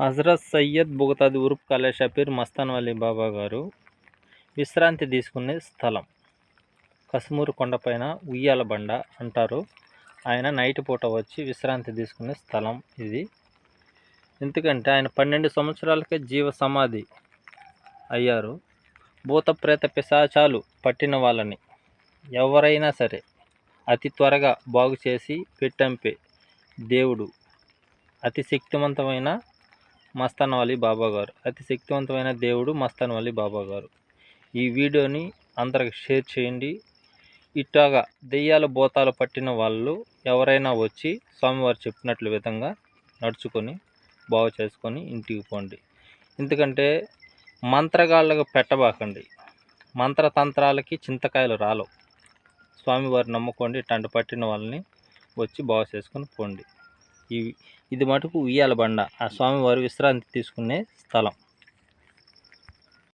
హజరత్ సయ్యద్ బుగతాది ఉరుప్ కాలే షపీర్ మస్తాన్ అలీ బాబా గారు విశ్రాంతి తీసుకునే స్థలం. కసుమూరు కొండపైన ఉయ్యాల బండ అంటారు. ఆయన నైట్ పూట వచ్చి విశ్రాంతి తీసుకునే స్థలం ఇది. ఎందుకంటే ఆయన పన్నెండు సంవత్సరాలకే జీవ సమాధి అయ్యారు. భూత ప్రేత పిశాచాలు పట్టిన వాళ్ళని ఎవరైనా సరే అతి త్వరగా బాగు చేసి పెట్టంపే దేవుడు. అతి శక్తివంతమైన మస్తాన్ అలీ బాబా గారు అతి శక్తివంతమైన దేవుడు మస్తాన్ అలీ బాబా గారు ఈ వీడియోని అందరికి షేర్ చేయండి. ఇట్లాగా దెయ్యాల భూతాలు పట్టిన వాళ్ళు ఎవరైనా వచ్చి స్వామివారు చెప్పినట్లు విధంగా నడుచుకొని బాగు చేసుకొని ఇంటికి పోండి. ఎందుకంటే మంత్రగాళ్ళకు పెట్టబాకండి. మంత్రతంత్రాలకి చింతకాయలు రాలవు. స్వామివారు నమ్ముకోండి ఇట్లాంటి పట్టిన వాళ్ళని వచ్చి బాగు చేసుకొని పోండి. ఇది మటుకు ఉయ్యాల బండ. ఆ స్వామివారు విశ్రాంతి తీసుకునే స్థలం.